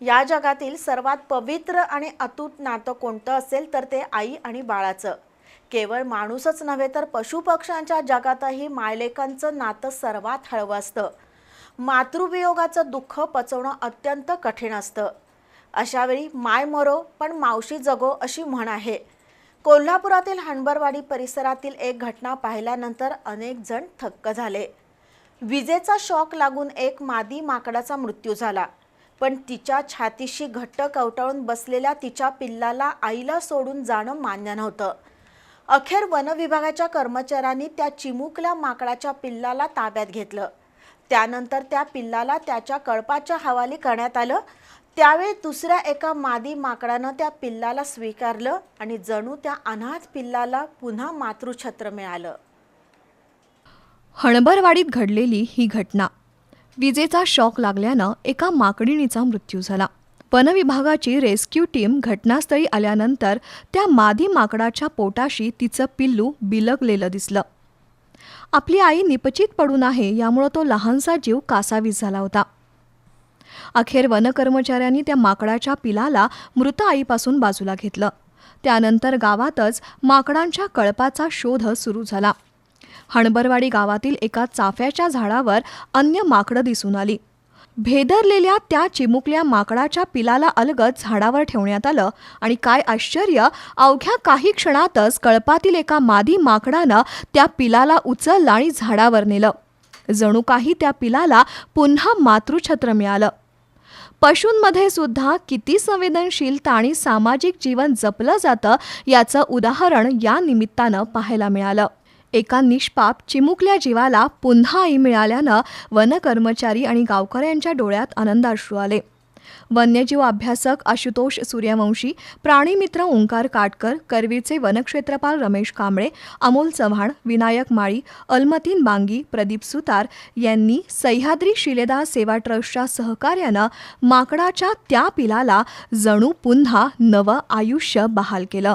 या जगातील सर्वात पवित्र आणि अतूट नातं कोणतं असेल तर ते आई आणि बाळाचं. केवळ माणूसच नव्हे तर पशुपक्ष्यांच्या जगातही मायलेकांचं नातं सर्वात हळवं असतं. मातृवियोगाचं दुःख पचवणं अत्यंत कठीण असतं. अशावेळी माय मरो पण मावशी जगो अशी म्हण आहे. कोल्हापुरातील हणबरवाडी परिसरातील एक घटना पाहिल्यानंतर अनेक जण थक्क झाले. विजेचा शॉक लागून एक मादी माकडाचा मृत्यू झाला. पण तिच्या छातीशी घट्ट कवटाळून बसलेल्या तिच्या पिल्लाला आईला सोडून जाणं मान्य नव्हतं. अखेर वनविभागाच्या कर्मचाऱ्यांनी त्या चिमुकल्या माकडाच्या पिल्लाला ताब्यात घेतलं. त्यानंतर त्या पिल्लाला त्याच्या कळपाच्या हवाली करण्यात आलं. त्यावेळी दुसऱ्या एका मादी माकडानं त्या पिल्लाला स्वीकारलं आणि जणू त्या अनाथ पिल्लाला पुन्हा मातृछत्र मिळालं. हणबरवाडीत घडलेली ही घटना. विजेचा शॉक लागल्यानं एका माकडिणीचा मृत्यू झाला. वनविभागाची रेस्क्यू टीम घटनास्थळी आल्यानंतर त्या मादी माकडाच्या पोटाशी तिचं पिल्लू बिलगलेलं दिसलं. आपली आई निपचित पडून आहे यामुळं तो लहानसा जीव कासावीस झाला होता. अखेर वनकर्मचाऱ्यांनी त्या माकडाच्या पिलाला मृत आईपासून बाजूला घेतलं. त्यानंतर गावातच माकडांच्या कळपाचा शोध सुरू झाला. हणबरवाडी गावातील एका चाफ्याच्या झाडावर अन्य माकडं दिसून आली. भेदरलेल्या त्या चिमुकल्या माकडाच्या पिलाला अलगद झाडावर ठेवण्यात आलं आणि काय आश्चर्य अवघ्या काही क्षणातच कळपातील एका मादी माकडानं त्या पिलाला उचललं आणि झाडावर नेलं. जणू काही त्या पिलाला पुन्हा मातृछत्र मिळालं. पशूंमध्ये सुद्धा किती संवेदनशीलता आणि सामाजिक जीवन जपलं जातं याचं उदाहरण या निमित्तानं पाहायला मिळालं. एका निष्पाप चिमुकल्या जीवाला पुन्हा आई मिळाल्यानं वनकर्मचारी आणि गावकऱ्यांच्या डोळ्यात आनंदाश्रू आले. वन्यजीव अभ्यासक आशुतोष सूर्यवंशी प्राणीमित्र ओंकार काटकर करवीरचे वनक्षेत्रपाल रमेश कांबळे अमोल चव्हाण विनायक माळी अलमतीन बांगी प्रदीप सुतार यांनी सह्याद्री शिलेदार सेवा ट्रस्टच्या सहकार्यानं माकडाच्या त्या पिलाला जणू पुन्हा नवं आयुष्य बहाल केलं.